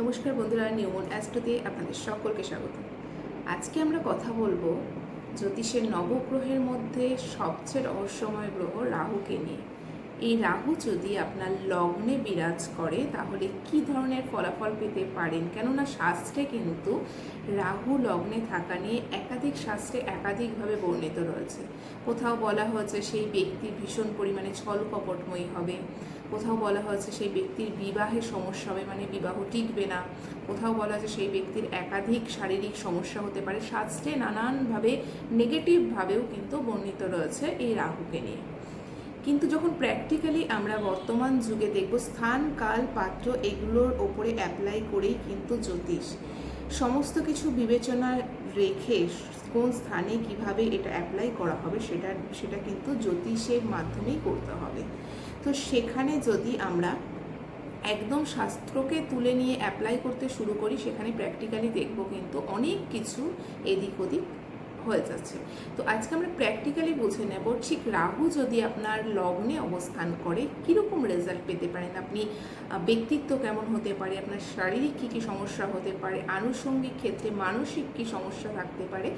নমস্কার বন্ধুরা নিউমন অ্যাস্ট্রোতে আপনাদের সকলকে স্বাগত। আজকে আমরা কথা বলব জ্যোতিষের নবগ্রহের মধ্যে সবচেয়ে রহস্যময় গ্রহ রাহুকে নিয়ে। এই রাহু যদি আপনার লগ্নে বিরাজ করে, তাহলে কি ধরনের ফলাফল পেতে পারেন? কেননা শাস্ত্রে কিন্তু রাহু লগ্নে থাকা নিয়ে একাধিক শাস্ত্রে একাধিকভাবে বর্ণিত রয়েছে। কোথাও বলা হয়েছে সেই ব্যক্তি ভীষণ পরিমাণে ছল কপটময়ী হবে কোথাও বলা হয়েছে সেই ব্যক্তির বিবাহে সমস্যা হবে মানে বিবাহ টিকবে না। কোথাও বলা হয়েছে সেই ব্যক্তির একাধিক শারীরিক সমস্যা হতে পারে। শাস্ত্রে নানানভাবে নেগেটিভভাবেও কিন্তু বর্ণিত রয়েছে এই রাহুকে নিয়ে। কিন্তু যখন প্র্যাকটিক্যালি আমরা বর্তমান যুগে দেখব, স্থান, কাল, পাত্র এগুলোর ওপরে অ্যাপ্লাই করেই কিন্তু জ্যোতিষ সমস্ত কিছু বিবেচনা রেখে কোন স্থানে কীভাবে এটা অ্যাপ্লাই করা হবে সেটা সেটা কিন্তু জ্যোতিষের মাধ্যমেই করতে হবে। তো সেখানে যদি আমরা একদম শাস্ত্রকে তুলে নিয়ে অ্যাপ্লাই করতে শুরু করি, সেখানে প্র্যাকটিক্যালি দেখব কিন্তু অনেক কিছু এদিক ওদিক হয়ে যাচ্ছে। তো আজকে আমরা প্র্যাকটিক্যালি বুঝে নেব, ঠিক রাহু যদি আপনার লগ্নে অবস্থান করে, কীরকম রেজাল্ট পেতে পারেন? আপনি ব্যক্তিত্ব কেমন হতে পারে? আপনার শারীরিক কী কী সমস্যা হতে পারে? আনুষঙ্গিক ক্ষেত্রে মানসিক কী সমস্যা থাকতে পারে?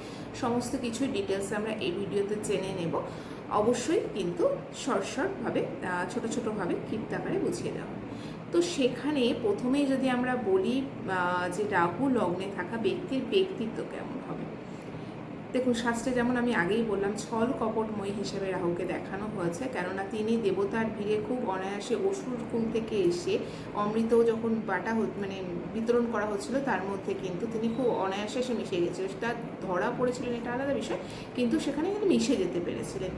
সমস্ত কিছুই ডিটেলস আমরা এই ভিডিওতে জেনে নেব। অবশ্যই কিন্তু শর্ট শর্টভাবে ছোটো ছোটোভাবে ক্ষিপ্ত আকারে বুঝিয়ে দেওয়া তো সেখানে প্রথমেই যদি আমরা বলি যে রাহু লগ্নে থাকা ব্যক্তির ব্যক্তিত্ব কেমন হবে? দেখুন, শাস্ত্রে যেমন আমি আগেই বললাম, ছল কপটময়ী হিসেবে রাহুকে দেখানো হয়েছে। কেননা তিনি দেবতার ভিড়ে খুব অনায়াসে অসুর কুল থেকে এসে অমৃত যখন বাটা মানে বিতরণ করা হচ্ছিল, তার মধ্যে কিন্তু তিনি খুব অনায়াসে এসে মিশে গেছিলেন। সেটা ধরা পড়েছিলেন, এটা আলাদা বিষয়, কিন্তু সেখানে কিন্তু মিশে যেতে পেরেছিলেন।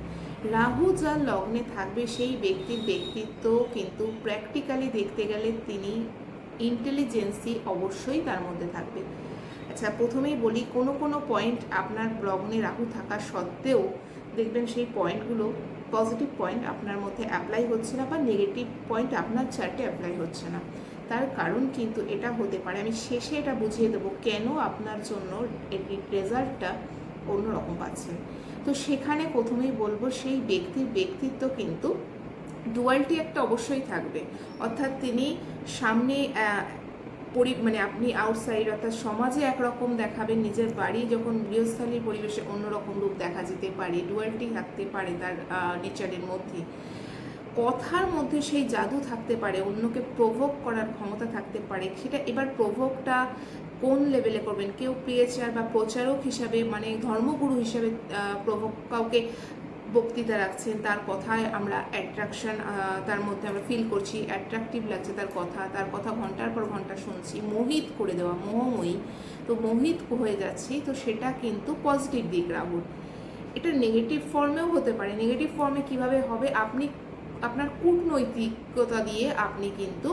রাহু যার লগ্নে থাকবে, সেই ব্যক্তির ব্যক্তিত্ব কিন্তু প্র্যাকটিক্যালি দেখতে গেলে তিনি ইন্টেলিজেন্সি অবশ্যই তার মধ্যে থাকবে। আচ্ছা প্রথমেই বলি, কোনো কোনো পয়েন্ট আপনার লগ্নে রাহু থাকা সত্ত্বেও দেখবেন সেই পয়েন্টগুলো পজিটিভ পয়েন্ট আপনার মধ্যে অ্যাপ্লাই হচ্ছে না বা নেগেটিভ পয়েন্ট আপনার চার্টে অ্যাপ্লাই হচ্ছে না। তার কারণ কিন্তু এটা হতে পারে, আমি শেষে এটা বুঝিয়ে দেবো, কেন আপনার জন্য রেজাল্টটা অন্যরকম পাচ্ছেন তো সেখানে প্রথমেই বলব, সেই ব্যক্তির ব্যক্তিত্ব কিন্তু ডুয়ালটি একটা অবশ্যই থাকবে। অর্থাৎ তিনি সামনে পরি মানে আপনি আউটসাইড অর্থাৎ সমাজে একরকম দেখাবেন, নিজের বাড়ি যখন গৃহস্থালীর পরিবেশে অন্যরকম রূপ দেখা যেতে পারে ডুয়ালিটি থাকতে পারে তার নেচারের মধ্যে। কথার মধ্যে সেই জাদু থাকতে পারে, অন্যকে প্রভোগ করার ক্ষমতা থাকতে পারে। সেটা এবার প্রভোগটা কোন লেভেলে করবেন? কেউ প্রিয়েচার বা প্রচারক হিসাবে মানে ধর্মগুরু হিসাবে প্রভোগ কাউকে বক্তৃতা রাখছেন, তার কথায় আমরা অ্যাট্রাকশন তার মধ্যে আমরা ফিল করছি অ্যাট্রাকটিভ লাগছে তার কথা তার কথা ঘণ্টার পর ঘণ্টা শুনছি, মোহিত করে দেওয়া, মোহময়ী। তো মোহিত হয়ে যাচ্ছি, তো সেটা কিন্তু পজিটিভ দিক, রাহুল। এটা নেগেটিভ ফর্মেও হতে পারে। নেগেটিভ ফর্মে কীভাবে হবে? আপনি আপনার কূটনৈতিকতা দিয়ে আপনি কিন্তু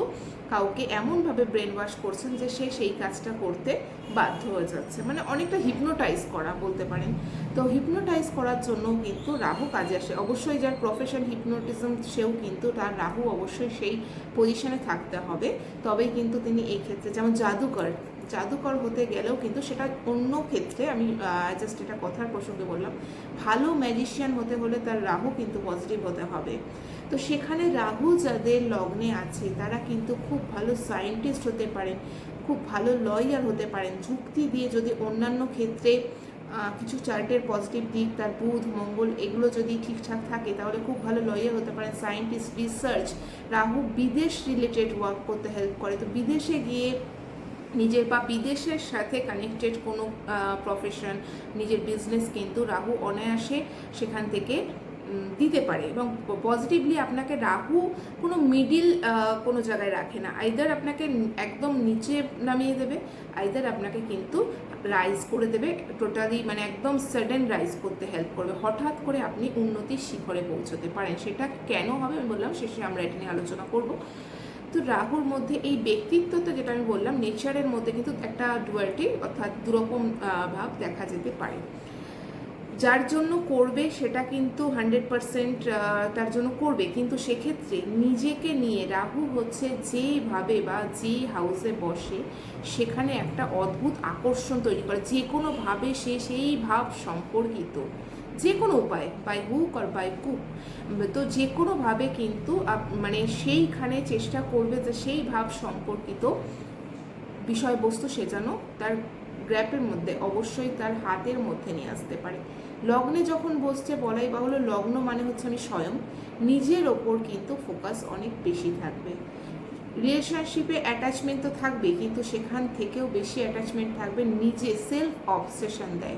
কাউকে এমনভাবে ব্রেন ওয়াশ করছেন যে সে সেই কাজটা করতে বাধ্য হয়ে যাচ্ছে। মানে অনেকটা হিপনোটাইজ করা বলতে পারেন। তো হিপনোটাইজ করার জন্য কিন্তু রাহু কাজে আসে। অবশ্যই যার প্রফেশন হিপনোটিজম সেও কিন্তু তার রাহু অবশ্যই সেই পজিশনে থাকতে হবে। তবেই কিন্তু তিনি এই ক্ষেত্রে যেমন জাদুকর জাদুকর হতে গেলেও কিন্তু সেটা অন্য ক্ষেত্রে আমি জাস্ট এটা কথার প্রসঙ্গে বললাম, ভালো ম্যাজিশিয়ান হতে হলে তার রাহু কিন্তু পজিটিভ হতে হবে। তো সেখানে রাহু যাদের লগ্নে আছে, তারা কিন্তু খুব ভালো সায়েন্টিস্ট হতে পারেন, খুব ভালো লয়ার হতে পারেন। যুক্তি দিয়ে যদি অন্যান্য ক্ষেত্রে কিছু চার্টের পজিটিভ দিক, তার বুধ, মঙ্গল, এগুলো যদি ঠিকঠাক থাকে, তাহলে খুব ভালো লয়ার হতে পারেন সায়েন্টিস্ট রিসার্চ রাহু বিদেশ রিলেটেড ওয়ার্ক করতে হেল্প করে। তো বিদেশে গিয়ে নিজের বা বিদেশের সাথে কানেক্টেড কোনো প্রফেশন নিজের বিজনেস কিন্তু রাহু অনায়াসে সেখান থেকে দিতে পারে এবং পজিটিভলি আপনাকে রাহু কোনো মিডিল কোনো জায়গায় রাখে না। আইদার আপনাকে একদম নিচে নামিয়ে দেবে আইদার আপনাকে কিন্তু রাইজ করে দেবে টোটালি মানে একদম সাডেন রাইজ করতে হেল্প করবে। হঠাৎ করে আপনি উন্নতির শিখরে পৌঁছতে পারেন। সেটা কেন হবে আমি বললাম, শেষে আমরা এটা নিয়ে আলোচনা করব। তো রাহুর মধ্যে এই ব্যক্তিত্বটা যেটা আমি বললাম নেচারের মধ্যে কিন্তু একটা ডুয়ালিটি অর্থাৎ দুরকম ভাব দেখা যেতে পারে। যার জন্য করবে সেটা কিন্তু হান্ড্রেড পারসেন্ট তার জন্য করবে। কিন্তু সেক্ষেত্রে নিজেকে নিয়ে রাহু হচ্ছে যেভাবে বা যে হাউসে বসে, সেখানে একটা অদ্ভুত আকর্ষণ তৈরি করে। যে কোনোভাবে সে সেই ভাব সম্পর্কিত যে কোনো উপায় বাই হুক আর বাই কুক তো যে কোনোভাবে কিন্তু মানে সেইখানে চেষ্টা করবে যে সেই ভাব সম্পর্কিত বিষয়বস্তু সে যেন তার গ্র্যাপের মধ্যে অবশ্যই তার হাতের মধ্যে নিয়ে আসতে পারে। লগ্নে যখন বসছে, বলাই বাহুল্য লগ্ন মানে হচ্ছে আমি স্বয়ং। নিজের ওপর কিন্তু ফোকাস অনেক বেশি থাকবে। রিলেশনশিপে অ্যাটাচমেন্ট তো থাকবেই কিন্তু সেখান থেকেও বেশি অ্যাটাচমেন্ট থাকবে নিজে সেলফ অবসেশন দেয়।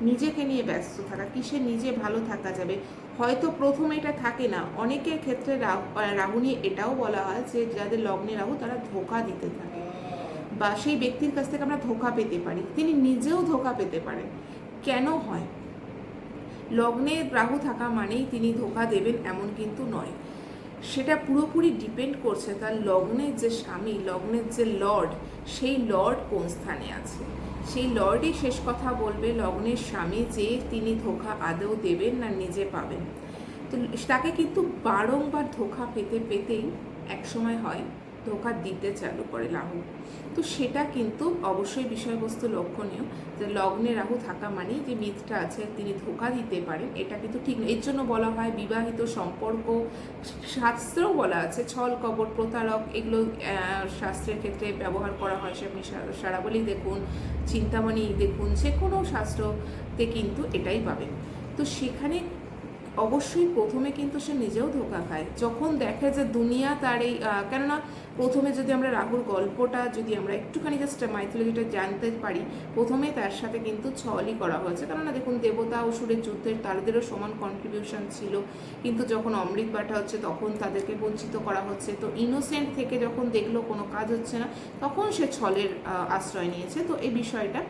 নিজেকে নিয়ে ব্যস্ত থাকা, কিসে নিজে ভালো থাকা যাবে? হয়তো প্রথমে এটা থাকে না। অনেকের ক্ষেত্রে রাহু এটাও বলা হয় যে, যাদের লগ্নে রাহু তারা ধোকা দিতে থাকে। বা সেই ব্যক্তির কাছ থেকে আমরা ধোকা পেতে পারি, তিনি নিজেও ধোকা পেতে পারেন। কেন হয়? লগ্নে রাহু থাকা মানেই তিনি ধোকা দেবেন এমন কিন্তু নয়। সেটা পুরোপুরি ডিপেন্ড করছে তার লগ্নের যে স্বামী, লগ্নের যে লর্ড সেই লর্ড কোন স্থানে আছে? সেই লর্ডই শেষ কথা বলবে লগ্নের স্বামী যে তিনি ধোকা আদৌ দেবেন না নিজে পাবেন। তো তাকে কিন্তু বারংবার ধোকা পেতে পেতেই একসময় হয় ধোকা দিতে চালু করে রাহু। তো সেটা কিন্তু অবশ্যই বিষয়বস্তু লক্ষণীয় যে লগ্নে রাহু থাকা মানেই যে মিথটা আছে, তিনি ধোকা দিতে পারেন, এটা কিন্তু ঠিক এর জন্য বলা হয় বিবাহিত সম্পর্ক শাস্ত্রেও বলা আছে, ছল, কবর, প্রতারক, এগুলো শাস্ত্রের ক্ষেত্রে ব্যবহার করা হয় সে আপনি সারাবলি দেখুন, চিন্তামণি দেখুন, যে কোনো শাস্ত্রতে কিন্তু এটাই পাবেন। তো সেখানে অবশ্যই প্রথমে কিন্তু সে নিজেও ধোকা খায়। যখন দেখে যে দুনিয়া তার এই কেননা প্রথমে যদি আমরা রাহুর গল্পটা যদি আমরা একটুখানি জাস্ট মাইথোলজিটা জানতে পারি, প্রথমে তার সাথে কিন্তু ছলই করা হয়েছে। কেননা দেখুন, দেবতা অসুরের যুদ্ধের তাদেরও সমান কন্ট্রিবিউশন ছিল। কিন্তু যখন অমৃত বাটা হচ্ছে, তখন তাদেরকে বঞ্চিত করা হচ্ছে। তো ইনোসেন্ট থেকে যখন দেখল কোনো কাজ হচ্ছে না, তখন সে ছলের আশ্রয় নিয়েছে। তো এই বিষয়টা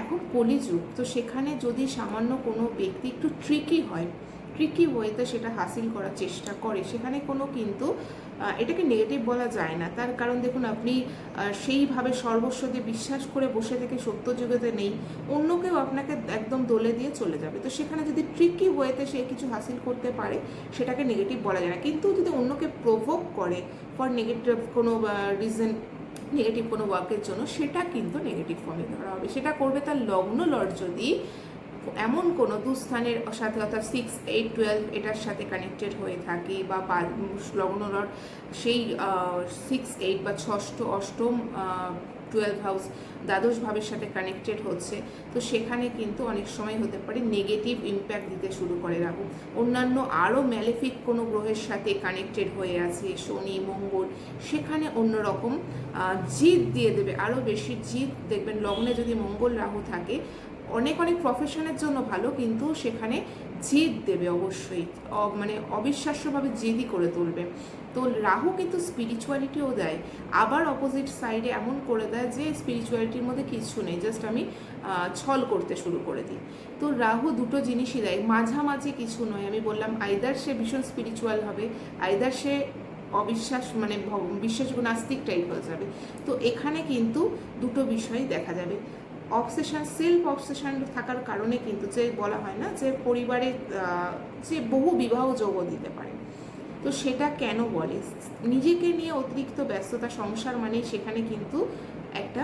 এখন কলিযুগ। তো সেখানে যদি সামান্য কোনো ব্যক্তি একটু ট্রিকি হয় ট্রিকি ওয়েতে সেটা হাসিল করার চেষ্টা করে, সেখানে কোনো কিন্তু এটাকে নেগেটিভ বলা যায় না। তার কারণ দেখুন, আপনি সেইভাবে সর্বস্ব দিয়ে বিশ্বাস করে বসে থেকে সত্য যুগেতে নেই, অন্য কেউ আপনাকে একদম দোলে দিয়ে চলে যাবে। তো সেখানে যদি ট্রিকি ওয়েতে সে কিছু হাসিল করতে পারে, সেটাকে নেগেটিভ বলা যায় না। কিন্তু যদি অন্যকে প্রভোগ করে ফর নেগেটিভ কোনো রিজন নেগেটিভ কোনো ওয়ার্কের জন্য, সেটা কিন্তু নেগেটিভ ফর্মে ধরা হবে। সেটা করবে তার লগ্ন লর্ড যদি এমন কোনো দুস্থানের সাথে অর্থাৎ সিক্স এইট টুয়েলভ এটার সাথে কানেক্টেড হয়ে থাকে বা পা- লগ্ন সেই সিক্স এইট বা ষষ্ঠ, অষ্টম টুয়েলভ হাউস দ্বাদশ ভাবের সাথে কানেক্টেড হচ্ছে। তো সেখানে কিন্তু অনেক সময় হতে পারে নেগেটিভ ইম্প্যাক্ট দিতে শুরু করে রাহু। অন্যান্য আরও ম্যালেফিক কোনো গ্রহের সাথে কানেক্টেড হয়ে আছে, শনি, মঙ্গল, সেখানে অন্যরকম জিদ দিয়ে দেবে। আরও বেশি জিদ দেখবেন, লগ্নে যদি মঙ্গল রাহু থাকে অনেক অনেক প্রফেশনের জন্য ভালো, কিন্তু সেখানে জেদ দেবে অবশ্যই। মানে অবিশ্বাস্যভাবে জিদই করে তুলবে। তো রাহু কিন্তু স্পিরিচুয়ালিটিও দেয়। আবার অপোজিট সাইডে এমন করে দেয় যে স্পিরিচুয়ালিটির মধ্যে কিছু নেই জাস্ট আমি ছল করতে শুরু করে দিই। তো রাহু দুটো জিনিসই দেয়। মাঝামাঝি কিছু নয়। আমি বললাম আইদার সে ভীষণ স্পিরিচুয়াল হবে আইদার সে অবিশ্বাস মানে বিশ্বাসযোগ্য নাস্তিক টাইপ হয়ে যাবে। তো এখানে কিন্তু দুটো বিষয় দেখা যাবে। অবসেশন সেলফ অবসেশন থাকার কারণে কিন্তু যে বলা হয় না যে পরিবারে যে বহু বিবাহ যোগ দিতে পারে। তো সেটা কেন বলে? নিজেকে নিয়ে অতিরিক্ত ব্যস্ততা, সংসার মানে সেখানে কিন্তু একটা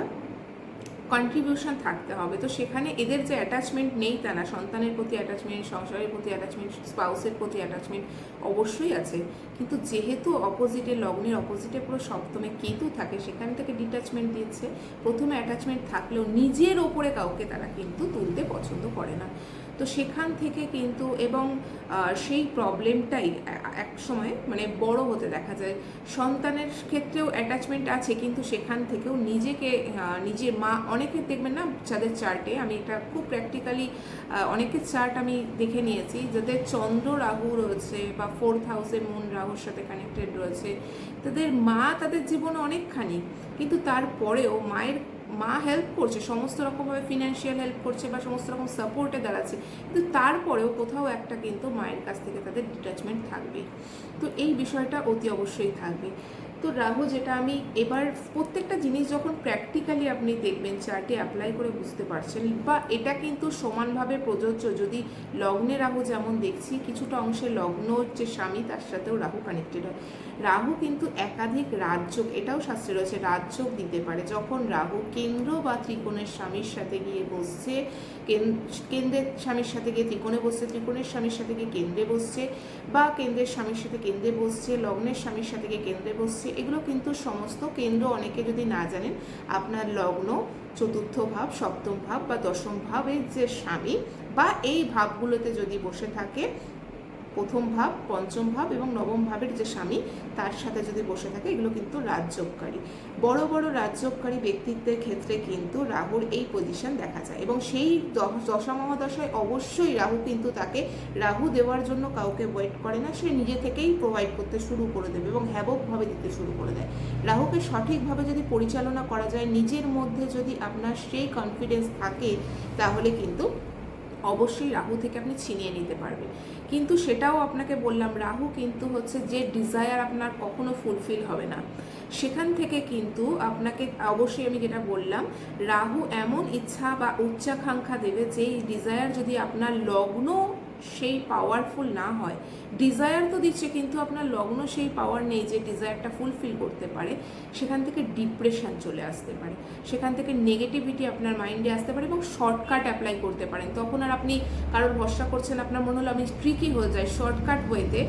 কন্ট্রিবিউশন থাকতে হবে। তো সেখানে এদের যে অ্যাটাচমেন্ট নেই তা না, সন্তানের প্রতি অ্যাটাচমেন্ট সংসারের প্রতি অ্যাটাচমেন্ট স্পাউসের প্রতি অ্যাটাচমেন্ট অবশ্যই আছে। কিন্তু যেহেতু অপোজিটে লগ্নের অপোজিটে পুরো সপ্তমে কেতু থাকে, সেখান থেকে ডিট্যাচমেন্ট দিচ্ছে। প্রথমে অ্যাটাচমেন্ট থাকলেও নিজের ওপরে কাউকে তারা কিন্তু তুলতে পছন্দ করে না। তো সেখান থেকে কিন্তু এবং সেই প্রবলেমটাই এক সময় মানে বড় হতে দেখা যায়। সন্তানের ক্ষেত্রেও অ্যাটাচমেন্ট আছে, কিন্তু সেখান থেকেও নিজেকে নিজের মা, অনেকে দেখবেন না যাদের চার্টে আমি এটা খুব প্র্যাকটিক্যালি অনেকের চার্ট আমি দেখে নিয়েছি, যাদের চন্দ্র রাহু রয়েছে বা ফোর্থ হাউসের মুন রাহুর সাথে কানেক্টেড রয়েছে, তাদের মা তাদের জীবনে অনেকখানি, কিন্তু তারপরেও মায়ের মা হেল্প করছে, সমস্ত রকমভাবে ফিনান্সিয়াল হেল্প করছে বা সমস্ত রকম সাপোর্টে দাঁড়াচ্ছে, কিন্তু তারপরেও কোথাও একটা কিন্তু মায়ের কাছ থেকে তাদের ডিট্যাচমেন্ট থাকবে। তো এই বিষয়টা অতি অবশ্যই থাকবে। রাহু, যেটা আমি এবার প্রত্যেকটা জিনিস যখন প্র্যাকটিক্যালি আপনি দেখবেন চার্টে অ্যাপ্লাই করে বুঝতে পারছেন, বা এটা কিন্তু সমানভাবে প্রযোজ্য। যদি লগ্নে রাহু যেমন দেখছি, কিছুটা অংশে লগ্ন যে স্বামী, তার সাথেও রাহু কানেক্টেড হয়। রাহু কিন্তু একাধিক রাজযোগ, এটাও শাস্ত্রে রয়েছে, রাজযোগ দিতে পারে। যখন রাহু কেন্দ্র বা ত্রিকোণের স্বামীর সাথে গিয়ে বসছে, কেন- কেন্দ্রের স্বামীর সাথে গিয়ে ত্রিকোণে বসছে, ত্রিকোণের স্বামীর সাথে গিয়ে কেন্দ্রে বসছে, বা কেন্দ্রের স্বামীর সাথে কেন্দ্রে বসছে, লগ্নের স্বামীর সাথে গিয়ে কেন্দ্রে বসছে এগুলো কিন্তু সমস্ত কেন্দ্র অনেকে যদি না জানেন, আপনার লগ্ন, চতুর্থ ভাব, সপ্তম ভাব বা দশম ভাবের যে স্বামী বা এই ভাবগুলোতে যদি বসে থাকে প্রথম ভাব, পঞ্চম ভাব এবং নবম ভাবের যে স্বামী, তার সাথে যদি বসে থাকে, এগুলো কিন্তু রাজযোগকারী। বড় বড় রাজযোগকারী ব্যক্তিত্বের ক্ষেত্রে কিন্তু রাহুর এই পজিশন দেখা যায় এবং সেই দশা মহাদশায় অবশ্যই রাহু কিন্তু তাকে রাহু দেওয়ার জন্য কাউকে ওয়েট করে না, সে নিজে থেকেই প্রোভাইড করতে শুরু করে দেবে এবং হ্যাবকভাবে দিতে শুরু করে দেয়। রাহুকে সঠিকভাবে যদি পরিচালনা করা যায়, নিজের মধ্যে যদি আপনার সেই কনফিডেন্স থাকে, তাহলে কিন্তু অবশ্যই রাহু থেকে আপনি ছিনিয়ে নিতে পারবেন। কিন্তু সেটাও আপনাকে বললাম, রাহু কিন্তু হচ্ছে যে ডিজায়ার আপনার কখনো ফুলফিল হবে না। সেখান থেকে কিন্তু আপনাকে অবশ্যই আমি যেটা বললাম, রাহু এমন ইচ্ছা বা উচ্চাকাঙ্ক্ষা দেবে যে ডিজায়ার যদি আপনার লগ্ন সেই পাওয়ারফুল না হয়। ডিজায়ার তো দিচ্ছে, কিন্তু আপনার লগ্ন সেই পাওয়ার নেই যে ডিজায়ারটা ফুলফিল করতে পারে। সেখান থেকে ডিপ্রেশন চলে আসতে পারে। সেখান থেকে নেগেটিভিটি আপনার মাইন্ডে আসতে পারে এবং শর্টকাট অ্যাপ্লাই করতে পারেন। তখন আর আপনি কারোর ভরসা করছেন, আপনার মনে হলো আমি ট্রিকি হয়ে যায়। শর্টকাট ওয়েতে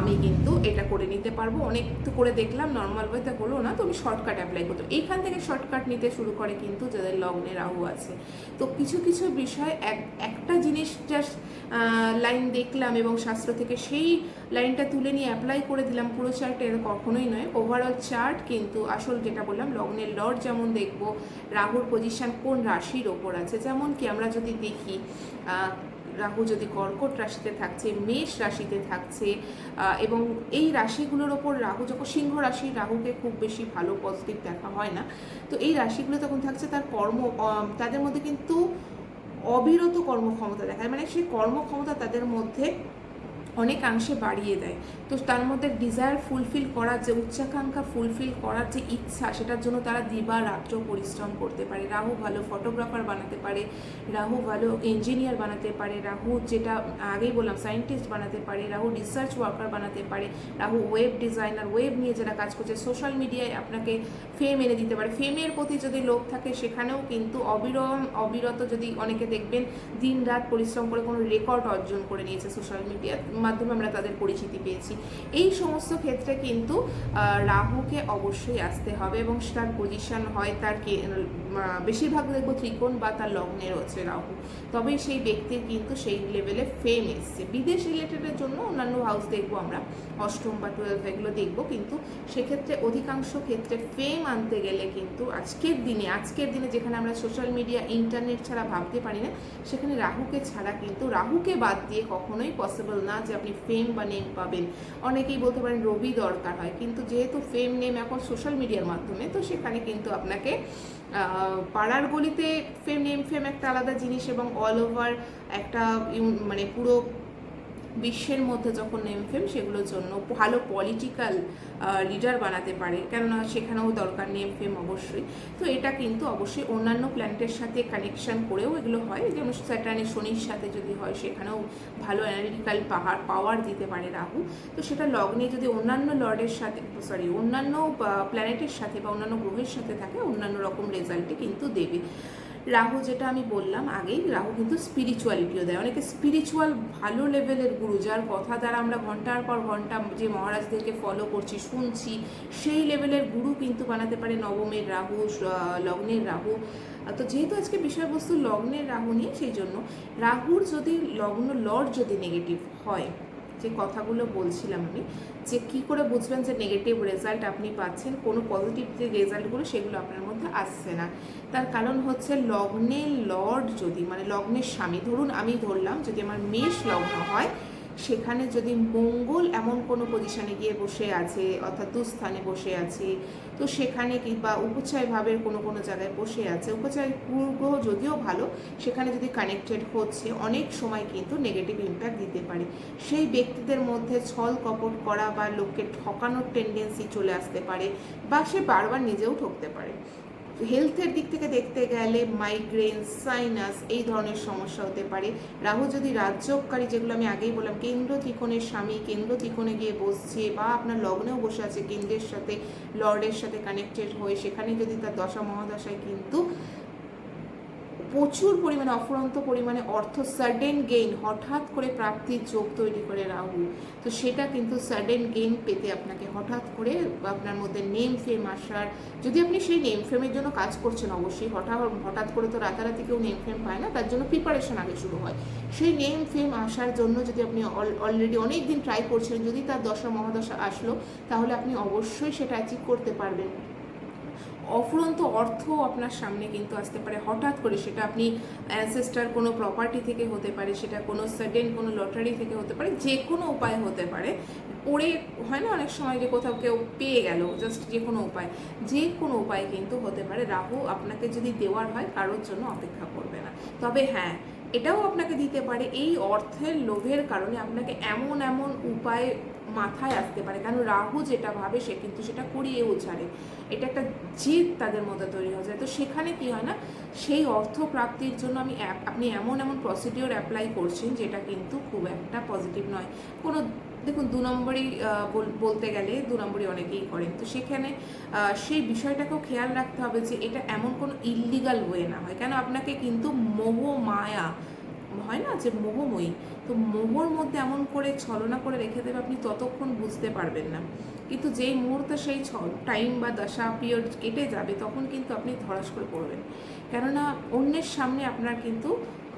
আমি কিন্তু এটা করে নিতে পারব। অনেক তো করে দেখলাম নর্মাল ওয়েতে হলো না, তো আমি শর্টকাট অ্যাপ্লাই করতো এইখান থেকে শর্টকাট নিতে শুরু করে কিন্তু যাদের লগ্নে রাহু আছে। তো কিছু কিছু বিষয়, এক, একটা জিনিস জাস্ট লাইন দেখলাম এবং শাস্ত্র থেকে সেই লাইনটা তুলে নিয়ে অ্যাপ্লাই করে দিলাম, পুরো চার্টে কখনোই নয় ওভারঅল চার্ট কিন্তু আসল যেটা বললাম, লগ্নের লর্ড যেমন দেখব, রাহুর পজিশন কোন রাশির ওপর আছে, যেমন কি আমরা যদি দেখি রাহু যদি কর্কট রাশিতে থাকছে, মেষ রাশিতে থাকছে এবং এই রাশিগুলোর ওপর রাহু যখন, সিংহ রাশি রাহুকে খুব বেশি ভালো পজিটিভ দেখা হয় না, তো এই রাশিগুলো তখন থাকছে তার কর্ম তাদের মধ্যে কিন্তু অবিরত কর্মক্ষমতা দেখায়। মানে সেই কর্মক্ষমতা তাদের মধ্যে অনেকাংশে বাড়িয়ে দেয়। তো তার মধ্যে ডিজায়ার ফুলফিল করার যে উচ্চাকাঙ্ক্ষা ফুলফিল করার যে ইচ্ছা, সেটার জন্য তারা দিবা রাত্র পরিশ্রম করতে পারে। রাহু ভালো ফটোগ্রাফার বানাতে পারে, রাহু ভালো ইঞ্জিনিয়ার বানাতে পারে, রাহু যেটা আগেই বললাম সায়েন্টিস্ট বানাতে পারে, রাহু রিসার্চ ওয়ার্কার বানাতে পারে, রাহু ওয়েব ডিজাইনার ওয়েব নিয়ে যারা কাজ করছে সোশ্যাল মিডিয়ায় আপনাকে ফেম এনে দিতে পারে। ফেমের প্রতি যদি লোভ থাকে, সেখানেও কিন্তু অবিরম, অবিরত যদি অনেকে দেখবেন দিন রাত পরিশ্রম করে কোনো রেকর্ড অর্জন করে নিয়েছে সোশ্যাল মিডিয়ার মাধ্যমে আমরা তাদের পরিচিতি পেয়েছি। এই সমস্ত ক্ষেত্রে কিন্তু রাহুকে অবশ্যই আসতে হবে এবং তার পজিশন হয় তার কে বেশিরভাগ দেখব ত্রিকোণ বা তার লগ্নে রয়েছে রাহু। তবেই সেই ব্যক্তির কিন্তু সেই লেভেলে ফেম এসছে। বিদেশ রিলেটেডের জন্য অন্যান্য হাউস দেখব আমরা, অষ্টম বা টুয়েলভ এগুলো দেখব কিন্তু সেক্ষেত্রে অধিকাংশ ক্ষেত্রে ফেম আনতে গেলে কিন্তু আজকের দিনে আজকের দিনে যেখানে আমরা সোশ্যাল মিডিয়া ইন্টারনেট ছাড়া ভাবতে পারি না, সেখানে রাহুকে ছাড়া কিন্তু রাহুকে বাদ দিয়ে কখনোই পসিবল না আপনি ফেম বা নেম পাবেন। অনেকেই বলতে পারেন রবি দরকার হয়, কিন্তু যেহেতু ফেম নেম এখন সোশ্যাল মিডিয়ার মাধ্যমে, তো সেখানে কিন্তু আপনাকে পাড়ার গলিতে ফেম নেম ফেম একটা আলাদা জিনিস এবং অল ওভার একটা মানে পুরো বিশ্বের মধ্যে যখন নেম ফেম সেগুলোর জন্য ভালো পলিটিক্যাল লিডার বানাতে পারে। কেননা সেখানেও দরকার নেম ফেম অবশ্যই। তো এটা কিন্তু অবশ্যই অন্যান্য প্ল্যানেটের সাথে কানেকশন করেও এগুলো হয়। যেমন স্যাটার্নের শনির সাথে যদি হয়, সেখানেও ভালো অ্যানালিটিক্যাল পাহাড় পাওয়ার দিতে পারে রাহু। তো সেটা লগ্নে যদি অন্যান্য লর্ডের সাথে সরি অন্যান্য প্ল্যানেটের সাথে বা অন্যান্য গ্রহের সাথে থাকে, অন্যান্য রকম রেজাল্টে কিন্তু দেবে। রাহু যেটা আমি বললাম আগেই, রাহু কিন্তু স্পিরিচুয়ালিটিও দেয়। অনেকে স্পিরিচুয়াল ভালো লেভেলের গুরু, যার কথা দ্বারা আমরা ঘণ্টার পর ঘণ্টা যে মহারাজদেরকে ফলো করছি, শুনছি, সেই লেভেলের গুরু কিন্তু বানাতে পারে নবমের রাহু লগ্নের রাহু। তো যেহেতু আজকে বিষয়বস্তু লগ্নের রাহু নিয়ে, সেই জন্য রাহুর যদি লগ্ন লর্ড যদি নেগেটিভ হয় যে কথাগুলো বলছিলাম আমি, যে কি করে বুঝবেন যে নেগেটিভ রেজাল্ট আপনি পাচ্ছেন, কোনো পজিটিভ যে রেজাল্টগুলো সেগুলো আপনার মধ্যে আসছে না। তার কারণ হচ্ছে লগ্নে লর্ড যদি মানে লগ্নের স্বামী, ধরুন আমি ধরলাম যদি আমার মেষ লগ্ন হয় সেখানে যদি মঙ্গল এমন কোনো পজিশানে গিয়ে বসে আছে, অর্থাৎ দুস্থানে বসে আছে, তো সেখানে কিংবা উপচয় ভাবের কোনো কোনো জায়গায় বসে আছে উপচয় পূর্ব যদিও ভালো, সেখানে যদি কানেক্টেড হচ্ছে, অনেক সময় কিন্তু নেগেটিভ ইম্প্যাক্ট দিতে পারে। সেই ব্যক্তিদের মধ্যে ছল কপট করা বা লোককে ঠকানোর টেন্ডেন্সি চলে আসতে পারে বা সে বারবার নিজেও ঠকতে পারে। হেলথের দিক থেকে দেখতে গেলে মাইগ্রেন সাইনাস এই ধরনের সমস্যা হতে পারে। রাহু, যদি রাজ্যকারী যেগুলো আমি আগেই বললাম, কেন্দ্র ত্রিকোণের স্বামী, কেন্দ্র ত্রিকোণে গিয়ে বসছে বা আপনার লগ্নেও বসে আছে, কেন্দ্রের সাথে, লর্ডের সাথে কানেক্টেড হয়ে, সেখানে যদি তার দশা মহাদশায় কিন্তু প্রচুর পরিমাণে, অফুরন্ত পরিমাণে অর্থ সাডেন গেইন হঠাৎ করে প্রাপ্তির যোগ তৈরি করে রাহু তো সেটা কিন্তু সাডেন গেইন পেতে আপনাকে হঠাৎ করে আপনার মধ্যে নেম ফেম আসার, যদি আপনি সেই নেম ফেমের জন্য কাজ করছেন, অবশ্যই হঠাৎ হঠাৎ করে তো রাতারাতি কেউ নেম ফেম পায় না, তার জন্য প্রিপারেশন আগে শুরু হয়। সেই নেম ফেম আসার জন্য যদি আপনি অলরেডি অনেক দিন ট্রাই করছিলেন যদি তার দশা মহাদশা আসলো, তাহলে আপনি অবশ্যই সেটা অ্যাচিভ করতে পারবেন। অফুরন্ত অর্থ আপনার সামনে কিন্তু আসতে পারে। হঠাৎ করে সেটা আপনি অ্যানসেস্টার কোনো প্রপার্টি থেকে হতে পারে, সেটা কোনো সাডেন কোনো লটারি থেকে হতে পারে যে কোনো উপায় হতে পারে। পড়ে হয় না অনেক সময় যে কোথাও কেউ পেয়ে গেল জাস্ট যে কোনো উপায়। যে কোনো উপায় কিন্তু হতে পারে। রাহু আপনাকে যদি দেওয়ার হয়, কারোর জন্য অপেক্ষা করবে না। তবে হ্যাঁ এটাও আপনাকে দিতে পারে। এই অর্থের লোভের কারণে আপনাকে এমন এমন উপায় মাথায় আসতে পারে। কারণ রাহু যেটা ভাবে, সে কিন্তু সেটা করিয়েও ছাড়ে। এটা একটা জিদ তাদের মধ্যে তৈরি হয়ে যায়। তো সেখানে কি হয় না, সেই অর্থ প্রাপ্তির জন্য আমি আপনি এমন এমন প্রসিডিওর অ্যাপ্লাই করছেন, যেটা কিন্তু খুব একটা পজিটিভ নয়। কোনো, দেখুন, দু নম্বরই বল- বলতে গেলে দু নম্বরই অনেকেই করেন। তো সেখানে সেই বিষয়টাকেও খেয়াল রাখতে হবে যে এটা এমন কোনো ইললিগাল ওয়ে না হয়। কেন? আপনাকে কিন্তু মোহ, মায়া হয় না যে মোহময়ী? তো মোহর মধ্যে এমন করে ছলনা করে রেখে দেবে আপনি ততক্ষণ বুঝতে পারবেন না। কিন্তু যেই মুহূর্তে সেই ছ, টাইম বা দশা পিরিয়ড কেটে যাবে তখন কিন্তু আপনি ধরাস করে পড়বেন। কেননা অন্যের সামনে আপনার কিন্তু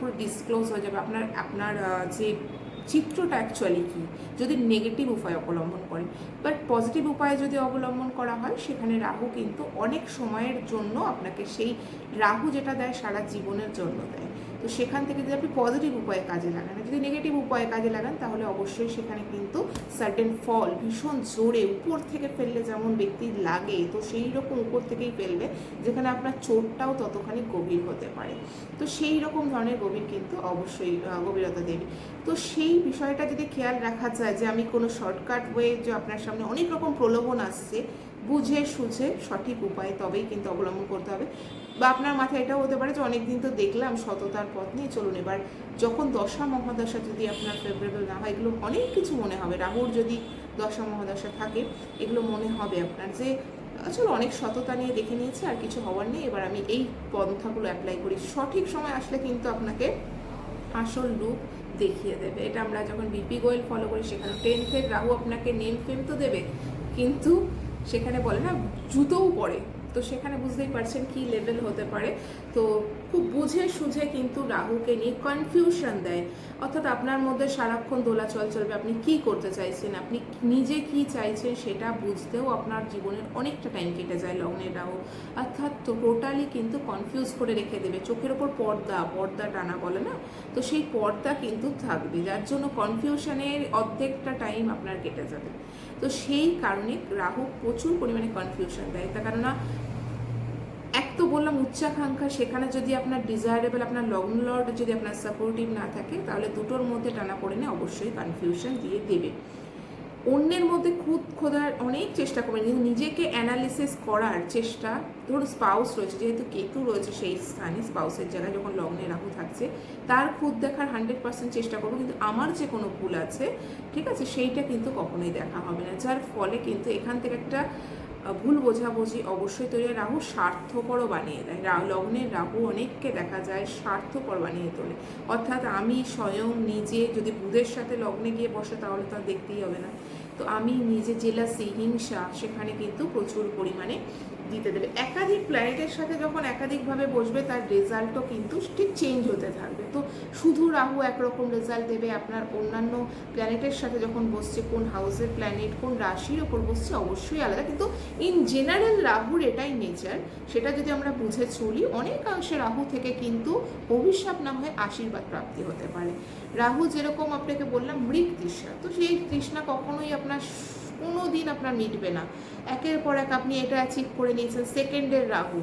পুরো ডিসক্লোজ হয়ে যাবে। আপনার আপনার যে চিত্রটা অ্যাকচুয়ালি কী? যদি নেগেটিভ উপায় অবলম্বন করেন বাট পজিটিভ উপায় যদি অবলম্বন করা হয়, সেখানে রাহু কিন্তু অনেক সময়ের জন্য আপনাকে সেই, রাহু যেটা দেয় সারা জীবনের জন্য দেয়। তো সেখান থেকে যদি আপনি পজিটিভ উপায়ে কাজে লাগান যদি নেগেটিভ উপায়ে কাজে লাগান, তাহলে অবশ্যই সেখানে কিন্তু সার্টেন ফল ভীষণ জোরে উপর থেকে ফেললে যেমন ব্যক্তির লাগে, তো সেই রকম উপর থেকেই ফেলবে যেখানে আপনার চোটটাও ততখানি গভীর হতে পারে। তো সেই রকম ধরনের গভীর কিন্তু অবশ্যই গভীরতা দেবে। তো সেই বিষয়টা যদি খেয়াল রাখা যায় যে আমি কোনো শর্টকাট ওয়ে যে আপনার সামনে অনেক রকম প্রলোভন আসছে বুঝে সুঝে সঠিক উপায় তবেই কিন্তু অবলম্বন করতে হবে। বা আপনার মাথায় এটাও হতে পারে যে অনেকদিন তো দেখলাম সততার পথ নিয়ে। চলুন এবার যখন দশা মহাদশা যদি আপনার ফেভারেবল না হয়, এগুলো অনেক কিছু মনে হবে। রাহুর যদি দশা মহাদশা থাকে, এগুলো মনে হবে আপনার যে আসলে অনেক সততা নিয়ে দেখে নিয়েছি, আর কিছু হওয়ার নেই। এবার আমি এই পন্থাগুলো অ্যাপ্লাই করি। সঠিক সময় আসলে কিন্তু আপনাকে আসল রূপ দেখিয়ে দেবে। এটা আমরা যখন বিপি গোয়েল ফলো করি, সেখানে টেন্থের রাহু আপনাকে নেম ফেম তো দেবে, কিন্তু সেখানে বলে না, জুতোও পড়ে তো সেখানে বুঝতেই পারছেন কি লেভেল হতে পারে। তো খুব বুঝে সুঝে কিন্তু রাহুকে নিয়ে কনফিউশন দেয়। অর্থাৎ আপনার মধ্যে সারাক্ষণ দোলাচল চলবে, আপনি কি করতে চাইছেন, আপনি নিজে কি চাইছেন সেটা বুঝতেও আপনার জীবনের অনেকটা টাইম কেটে যায় লগ্নের রাহু। অর্থাৎ টোটালি কিন্তু কনফিউজ করে রেখে দেবে। চোখের ওপর পর্দা পর্দা টানা বলে না? তো সেই পর্দা কিন্তু থাকবে, যার জন্য কনফিউশনের অর্ধেকটা টাইম আপনার কেটে যাবে। তো সেই কারণে রাহু প্রচুর পরিমাণে কনফিউশন দেয়। তার কেননা, এক তো বললাম উচ্চাকাঙ্ক্ষা, সেখানে যদি আপনার ডিজায়ারেবল আপনার লগ্ন লর্ড যদি আপনার সাপোর্টিভ না থাকে, তাহলে দুটোর মধ্যে টানা পড়ে অবশ্যই কনফিউশন দিয়ে দেবে। অন্যের মধ্যে খুদ খোদার অনেক চেষ্টা করবেন কিন্তু নিজেকে অ্যানালিসিস করার চেষ্টা, ধরুন স্পাউস রয়েছে, যেহেতু কেতু রয়েছে সেই স্থানে স্পাউসের জায়গায় যখন লগ্নে রাহু থাকছে, তার খুদ দেখার হান্ড্রেড পার্সেন্ট চেষ্টা করব। কিন্তু আমার যে কোনো ভুল আছে, ঠিক আছে, সেইটা কিন্তু কখনোই দেখা হবে না। যার ফলে কিন্তু এখান থেকে একটা ভুল বোঝাবুঝি অবশ্যই তৈরি। রাহু স্বার্থপরও বানিয়ে দেয়। রা- লগ্নের রাহু অনেককে দেখা যায় স্বার্থপর বানিয়ে তোলে। অর্থাৎ আমি স্বয়ং নিজে যদি বুধের সাথে লগ্নে গিয়ে বসে, তাহলে তো দেখতেই হবে না। তো আমি নিজে জেলাসি হিংসা সেখানে কিন্তু প্রচুর পরিমাণে দিতে দেবে। একাধিক প্ল্যানেটের সাথে যখন একাধিকভাবে বসবে, তার রেজাল্টও কিন্তু ঠিক চেঞ্জ হতে থাকবে। তো শুধু রাহু একরকম রেজাল্ট দেবে, আপনার অন্যান্য প্ল্যানেটের সাথে যখন বসছে, কোন হাউসের প্ল্যানেট কোন রাশির ওপর বসছে, অবশ্যই আলাদা। কিন্তু ইন জেনারেল রাহুর এটাই নেচার সেটা যদি আমরা বুঝে চলি, অনেকাংশে রাহু থেকে কিন্তু অভিশাপ না হয়ে আশীর্বাদ প্রাপ্তি হতে পারে। রাহু যেরকম আপনাকে বললাম, মৃগ তৃষ্ণা। তো সেই তৃষ্ণা কখনোই আপনার কোনো দিন আপনার মিটবে না। একের পর এক আপনি এটা অ্যাচিভ করে নিয়েছেন। সেকেন্ডের রাহু।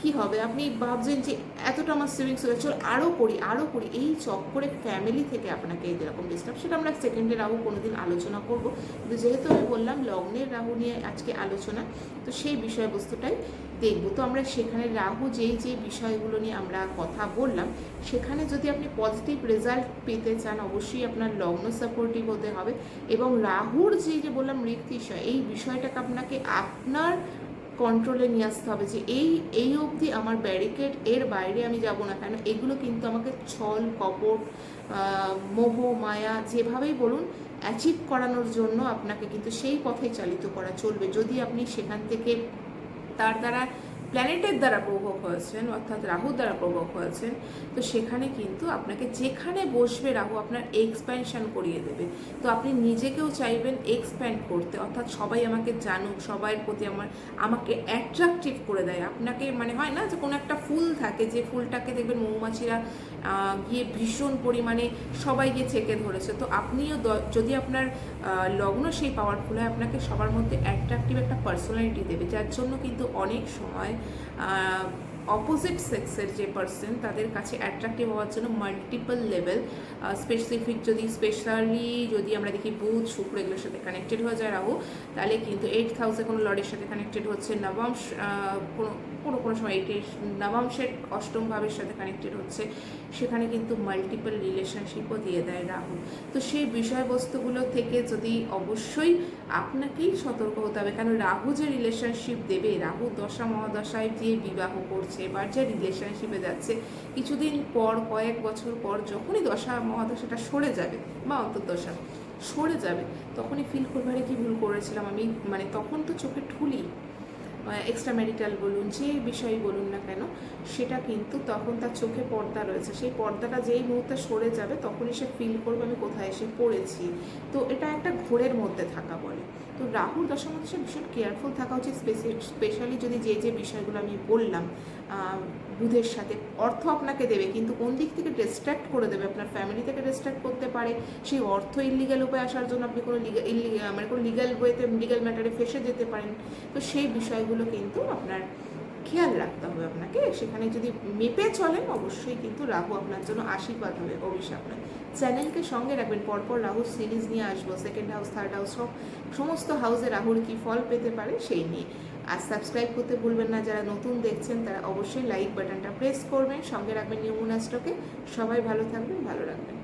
কি হবে? আপনি ভাবছেন যে এতটা আমার সেভিংস হয়ে চল আরও করি আরও করি। এই চক্করে ফ্যামিলি থেকে আপনাকে এই যেরকম ডিস্টার্ব সেটা আমরা সেকেন্ডের রাহু কোনোদিন আলোচনা করব। কিন্তু যেহেতু আমি বললাম লগ্নের রাহু নিয়ে আজকে আলোচনা, তো সেই বিষয়বস্তুটাই দেখব। তো আমরা সেখানে রাহু যেই যে বিষয়গুলো নিয়ে আমরা কথা বললাম, সেখানে যদি আপনি পজিটিভ রেজাল্ট পেতে চান, অবশ্যই আপনার লগ্ন সাপোর্টিভ হতে হবে এবং রাহুর যে যে বললাম মৃত্যুষয় এই বিষয়টাকে আপনাকে আপনার কন্ট্রোলে নিয়ে আসতে হবে যে এই এই অবধি আমার ব্যারিকেড এর বাইরে আমি যাব না কেন? এগুলো কিন্তু আমাকে ছল, কপট মোহ, মায়া যেভাবেই বলুন অ্যাচিভ করানোর জন্য আপনাকে কিন্তু সেই পথে চালিত করা চলবে। যদি আপনি সেখান থেকে তার দ্বারা প্ল্যানেটের দ্বারা প্রভোগ হয়েছেন, অর্থাৎ রাহুর দ্বারা প্রভোগ হয়েছেন, তো সেখানে কিন্তু আপনাকে যেখানে বসবে রাহু আপনার এক্সপ্যানশন করিয়ে দেবে। তো আপনি নিজেকেও চাইবেন এক্সপ্যান্ড করতে, অর্থাৎ সবাই আমাকে জানুক, সবাইয়ের প্রতি আমার, আমাকে অ্যাট্রাকটিভ করে দেয়। আপনাকে মানে হয় না যে কোনো একটা ফুল থাকে, যে ফুলটাকে দেখবেন মৌমাছিরা গিয়ে ভীষণ পরিমাণে সবাই গিয়ে চেকে ধরেছে। তো আপনিও যদি আপনার লগ্ন সেই পাওয়ারফুল হয়, আপনাকে সবার মধ্যে অ্যাট্রাকটিভ একটা পার্সোনালিটি দেবে, যার জন্য কিন্তু অনেক সময় অপোজিট সেক্সের যে পার্সন তাদের কাছে অ্যাট্রাক্টিভ হওয়ার জন্য মাল্টিপল লেভেল স্পেসিফিক যদি স্পেশালি যদি আমরা দেখি বুধ শুক্র এগুলোর সাথে কানেক্টেড হয়ে যায় রাহু, তাহলে কিন্তু এইট হাউসে কোনো লর্ডের সাথে কানেক্টেড হচ্ছে, নবম কোনো কোনো কোনো সময় এইটের নবংশের অষ্টম ভাবের সাথে কানেক্টেড হচ্ছে। সেখানে কিন্তু মাল্টিপল রিলেশনশিপও দিয়ে দেয় রাহু তো সেই বিষয়বস্তুগুলো থেকে যদি অবশ্যই আপনাকেই সতর্ক হতে হবে। কারণ রাহু যে রিলেশনশিপ দেবে, রাহু দশা, মহাদশায় যে বিবাহ করছে এবার যে রিলেশনশিপে যাচ্ছে, কিছুদিন পর, কয়েক বছর পর যখনই দশা, মহাদশাটা সরে যাবে বা অন্তর্দশা সরে যাবে, তখনই ফিল করবে, আরে কি ভুল করেছিলাম আমি? মানে তখন তো চোখে ঠুলি এক্সট্রা ম্যারিটাল বলুন, যে বিষয়ই বলুন না কেন, সেটা কিন্তু তখন তার চোখে পর্দা রয়েছে। সেই পর্দাটা যেই মুহূর্তে সরে যাবে, তখনই সে ফিল করবে, আমি কোথায় এসে পড়েছি। তো এটা একটা ঘোরের মধ্যে থাকা বলে। তো রাহুর দশার মধ্যে ভীষণ কেয়ারফুল থাকা উচিত স্পেশালি যদি যে যে বিষয়গুলো আমি বললাম বুধের সাথে। অর্থ আপনাকে দেবে, কিন্তু কোন দিক থেকে ডিস্ট্র্যাক্ট করে দেবে? আপনার ফ্যামিলি থেকে ডিস্ট্র্যাক্ট করতে পারে। সেই অর্থ ইলিগাল উপায় আসার জন্য আপনি কোনো মানে কোনো লিগাল ওয়েতে লিগাল ম্যাটারে ফেসে যেতে পারেন। তো সেই বিষয়গুলো কিন্তু আপনার খেয়াল রাখতে হবে আপনাকে। সেখানে যদি মেপে চলেন, অবশ্যই কিন্তু রাহু আপনার জন্য আশীর্বাদ হবে, অভিশাপ নয়। চ্যানেলকে সঙ্গে রাখবেন, পরপর রাহু সিরিজ নিয়ে আসব সেকেন্ড হাউস থার্ড হাউস সব সমস্ত হাউসে রাহুর কি ফল পেতে পারে সেই নিয়ে। আর সাবস্ক্রাইব করতে ভুলবেন না, যারা নতুন দেখছেন, তারা অবশ্যই লাইক বাটনটা প্রেস করবেন, সঙ্গে রাখবেন নিউ মুনাস্টকে সবাই ভালো থাকবেন, ভালো রাখবেন।